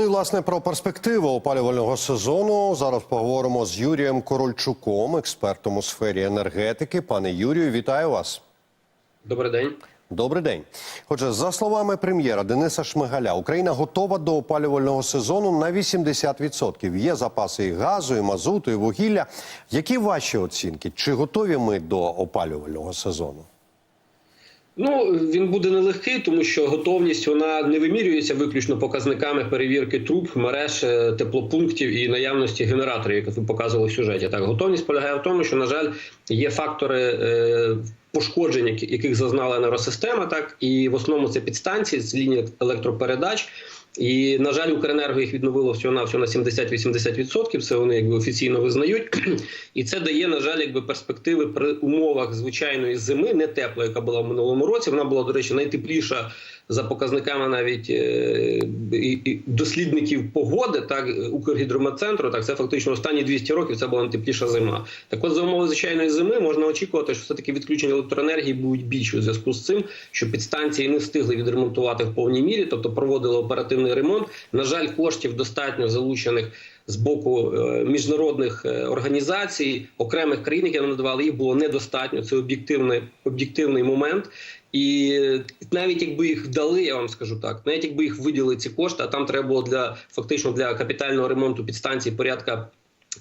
Ну і власне про перспективу опалювального сезону зараз поговоримо з Юрієм Корольчуком, експертом у сфері енергетики. Пане Юрію, вітаю вас. Добрий день. Добрий день. Отже, за словами прем'єра Дениса Шмигаля, Україна готова до опалювального сезону на 80%. Є запаси і газу, і мазуту, і вугілля. Які ваші оцінки? Чи готові ми до опалювального сезону? Ну він буде нелегкий, тому що готовність вона не вимірюється виключно показниками перевірки труб, мереж, е, теплопунктів і наявності генераторів, як ви показували в сюжеті. Так, готовність полягає в тому, що на жаль є фактори. Е Пошкоджень, яких зазнала енергосистема, так і в основному це підстанції з лінії електропередач. І на жаль, Укренерго їх відновило всього на всього на 70-80%, Це вони якби офіційно визнають, і це дає на жаль, якби перспективи при умовах звичайної зими, не тепла, яка була в минулому році. Вона була до речі найтепліша за показниками навіть е, дослідників погоди, так Укргідрометцентру. Так це фактично останні 200 років. Це була найтепліша зима. Так, от за умови звичайної зими можна очікувати, що все таки відключення електроенергії будуть більші у зв'язку з цим, що підстанції не встигли відремонтувати в повній мірі, тобто проводили оперативний ремонт. На жаль, коштів достатньо залучених. З боку е, міжнародних е, організацій окремих країн, які нам надавали їх було недостатньо. Це об'єктивний об'єктивний момент. І навіть якби їх вдали, я вам скажу так, навіть якби їх виділи ці кошти, а там треба було для фактично для капітального ремонту підстанції порядка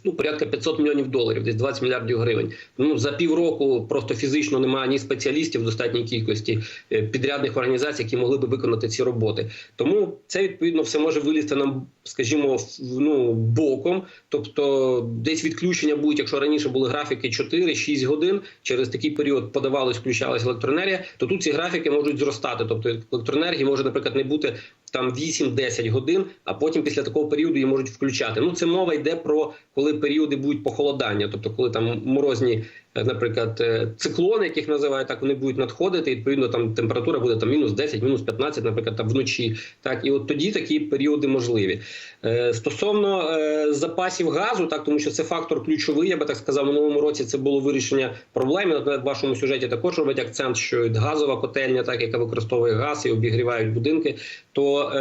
ну порядка 500 мільйонів доларів, десь 20 мільярдів гривень. Ну за півроку просто фізично немає ні спеціалістів в достатній кількості е, підрядних організацій, які могли би виконати ці роботи. Тому це відповідно все може вилізти нам, скажімо, ну боком. Тобто, десь відключення будуть, якщо раніше були графіки 4-6 годин, через такий період подавалось, включалась електроенергія, то тут ці графіки можуть зростати. Тобто електроенергії може, наприклад, не бути там 8-10 годин, а потім після такого періоду її можуть включати. Ну це мова йде про коли періоди будуть похолодання, тобто коли там морозні наприклад, е, циклони, яких називають так, вони будуть надходити. і, Відповідно, там температура буде там мінус 10, мінус 15, наприклад, там вночі. Так і от тоді такі періоди можливі. Е, стосовно запасів газу, так тому що це фактор ключовий. Я би так сказав, минулому році це було вирішення проблеми. В вашому сюжеті також робить акцент, що газова котельня, так яка використовує газ і обігрівають будинки. То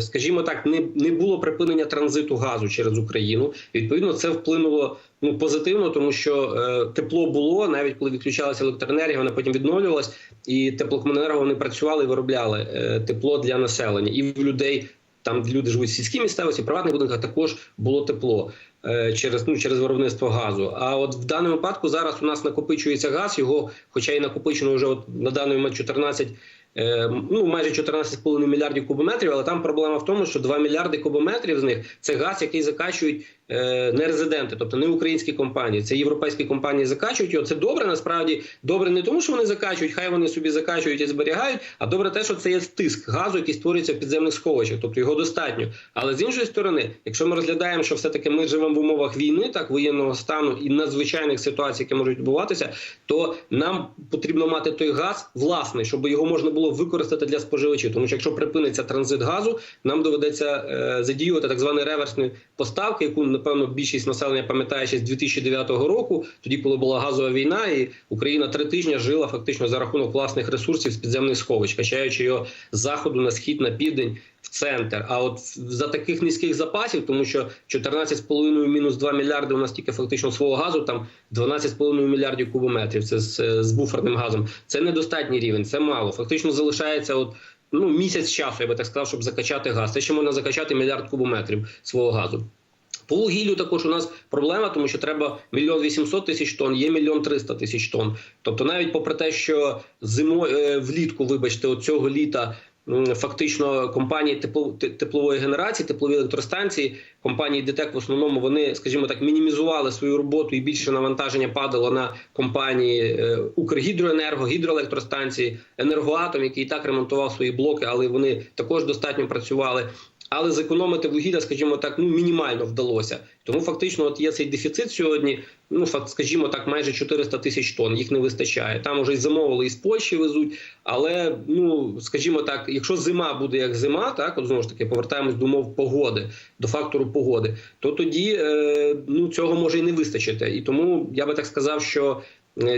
скажімо так, не не було припинення транзиту газу через Україну. Відповідно, це вплинуло ну позитивно, тому що е, тепло було навіть коли відключалася електроенергія, вона потім відновлювалась, і теплокомуненерго вони працювали і виробляли е, тепло для населення і в людей. Там люди живуть в сільській місцевості, в приватних будинках також було тепло е, через ну через виробництво газу. А от в даному випадку зараз у нас накопичується газ. Його, хоча й накопичено вже от на даний момент 14 Е, ну майже 14,5 мільярдів кубометрів, але там проблема в тому, що 2 мільярди кубометрів з них це газ, який закачують не резиденти, тобто не українські компанії. Це європейські компанії закачують його. Це добре. Насправді добре не тому, що вони закачують, хай вони собі закачують і зберігають. А добре, те, що це є тиск газу, який створюється в підземних сховищах, тобто його достатньо. Але з іншої сторони, якщо ми розглядаємо, що все таки ми живемо в умовах війни, так воєнного стану і надзвичайних ситуацій, які можуть відбуватися, то нам потрібно мати той газ власний, щоб його можна було використати для споживачів. Тому що якщо припиниться транзит газу, нам доведеться е, задіювати так звані реверсні поставки, яку напевно більшість населення пам'ятає ще з 2009 року, тоді коли була газова війна, і Україна три тижні жила фактично за рахунок власних ресурсів з підземних сховищ, качаючи його з заходу на схід на південь в центр. А от за таких низьких запасів, тому що 14,5 мінус 2 мільярди у нас тільки фактично свого газу, там 12,5 мільярдів кубометрів. Це з, з буферним газом. Це недостатній рівень, це мало. Фактично залишається от. Ну, місяць часу, я би так сказав, щоб закачати газ. Це ще можна закачати мільярд кубометрів свого газу. По вугіллю також у нас проблема, тому що треба мільйон вісімсот тисяч тонн, є мільйон триста тисяч тонн. Тобто, навіть попри те, що зимою е, влітку, вибачте, от цього літа Фактично, компанії теплової генерації, теплові електростанції, компанії ДТЕК в основному вони, скажімо так, мінімізували свою роботу і більше навантаження падало на компанії е, Укргідроенерго, гідроелектростанції, енергоатом, який і так ремонтував свої блоки, але вони також достатньо працювали але зекономити вугілля, скажімо так, ну мінімально вдалося. Тому фактично, от є цей дефіцит сьогодні. Ну скажімо так, майже 400 тисяч тонн. Їх не вистачає. Там уже й замовили із Польщі везуть. Але ну скажімо так, якщо зима буде як зима, так от знову ж таки повертаємось до умов погоди, до фактору погоди, то тоді е, ну цього може і не вистачити. І тому я би так сказав, що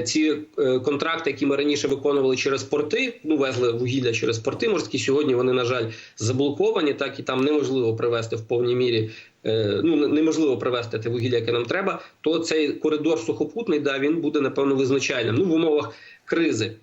ці е, контракти, які ми раніше виконували через порти, ну везли вугілля через порти морські. Сьогодні вони на жаль заблоковані, так і там неможливо привезти в повній мірі. е, Ну неможливо привезти те вугілля, яке нам треба. То цей коридор сухопутний, да він буде напевно визначальним. Ну в умовах кризи.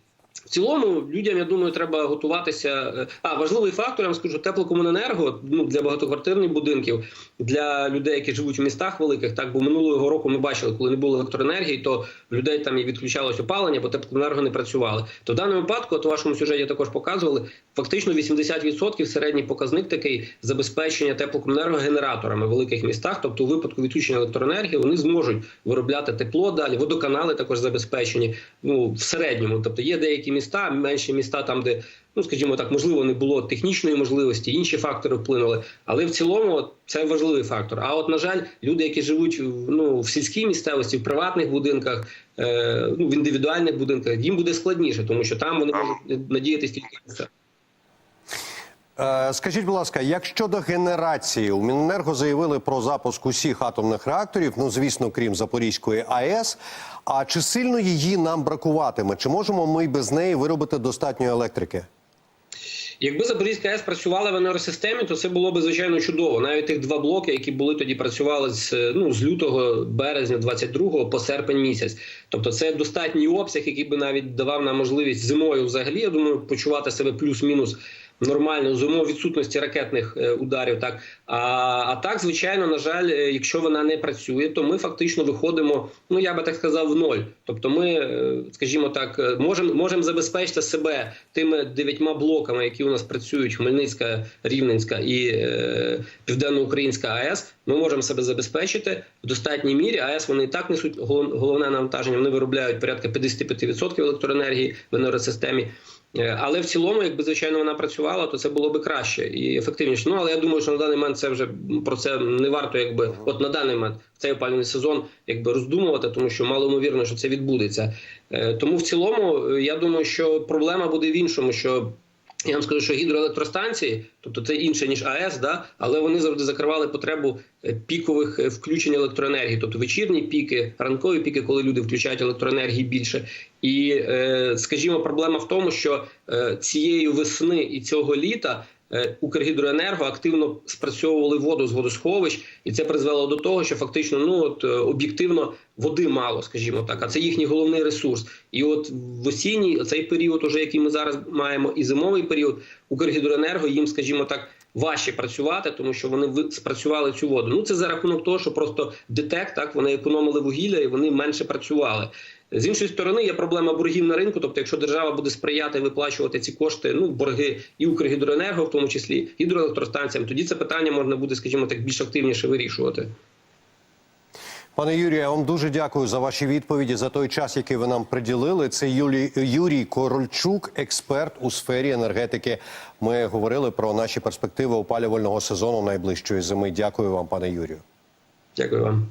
Цілому людям, я думаю, треба готуватися. е, А важливий фактор, я вам скажу, теплокомуненерго ну для багатоквартирних будинків, для людей, які живуть у містах великих. Так, бо минулого року ми бачили, коли не було електроенергії, то людей там і відключалось опалення, бо теплокомуненерго не працювали. То в даному випадку, от у вашому сюжеті також показували, фактично 80% середній показник такий забезпечення теплокомуненерго генераторами в великих містах. Тобто, у випадку відключення електроенергії вони зможуть виробляти тепло далі. Водоканали також забезпечені. Ну в середньому, тобто є деякі міста, менші міста, там де ну скажімо так, можливо, не було технічної можливості, інші фактори вплинули. Але в цілому це важливий фактор. А от на жаль, люди, які живуть в- ну в сільській місцевості, в приватних будинках, е, ну в індивідуальних будинках, їм буде складніше, тому що там вони можуть надіятися тільки на це. Е, Скажіть, будь ласка, як щодо генерації, у Міненерго заявили про запуск усіх атомних реакторів, ну звісно, крім Запорізької АЕС. А чи сильно її нам бракуватиме? Чи можемо ми без неї виробити достатньо електрики? Якби Запорізька АЕС працювала в енергосистемі, то це було б звичайно чудово. Навіть тих два блоки, які були тоді, працювали з ну з лютого березня 22 по серпень місяць. Тобто, це достатній обсяг, який би навіть давав нам можливість зимою, взагалі, я думаю, почувати себе плюс-мінус. Нормально з умов відсутності ракетних е, ударів, так а, а так, звичайно, на жаль, е, якщо вона не працює, то ми фактично виходимо. Ну я би так сказав, в ноль. Тобто, ми, е, скажімо так, можемо можемо забезпечити себе тими дев'ятьма блоками, які у нас працюють: Хмельницька, Рівненська і е, Південноукраїнська АЕС. Ми можемо себе забезпечити в достатній мірі. АЕС вони і так несуть головне навантаження. Вони виробляють порядка 55% електроенергії в енергосистемі. Е, Але в цілому, якби звичайно вона працювала, то це було би краще і ефективніше. Ну але я думаю, що на даний момент це вже про це не варто, якби от на даний момент в цей опалювальний сезон, якби роздумувати, тому що мало ймовірно, що це відбудеться. Е, Тому в цілому е, я думаю, що проблема буде в іншому, що. Я вам скажу, що гідроелектростанції, тобто це інше ніж АЕС, да, але вони завжди закривали потребу е, пікових е, включень електроенергії, тобто вечірні піки, ранкові піки, коли люди включають електроенергії більше. І, е, скажімо, проблема в тому, що цієї весни і цього літа. Е, Укргідроенерго активно спрацьовували воду з водосховищ, і це призвело до того, що фактично ну от е, об'єктивно води мало, скажімо так. А це їхній головний ресурс. І от в осінній цей період, уже який ми зараз маємо, і зимовий період, Укргідроенерго їм, скажімо так, важче працювати, тому що вони спрацювали цю воду. Ну це за рахунок того, що просто ДТЕК так вони економили вугілля і вони менше працювали. З іншої сторони, є проблема боргів на ринку. Тобто, якщо держава буде сприяти виплачувати ці кошти, ну борги і Укргідроенерго, в тому числі гідроелектростанціям, тоді це питання можна буде, скажімо так, більш активніше вирішувати. Пане Юрію, я вам дуже дякую за ваші відповіді за той час, який ви нам приділили. Це Юлій Юрій Корольчук, експерт у сфері енергетики. Ми говорили про наші перспективи опалювального сезону найближчої зими. Дякую вам, пане Юрію. Дякую вам.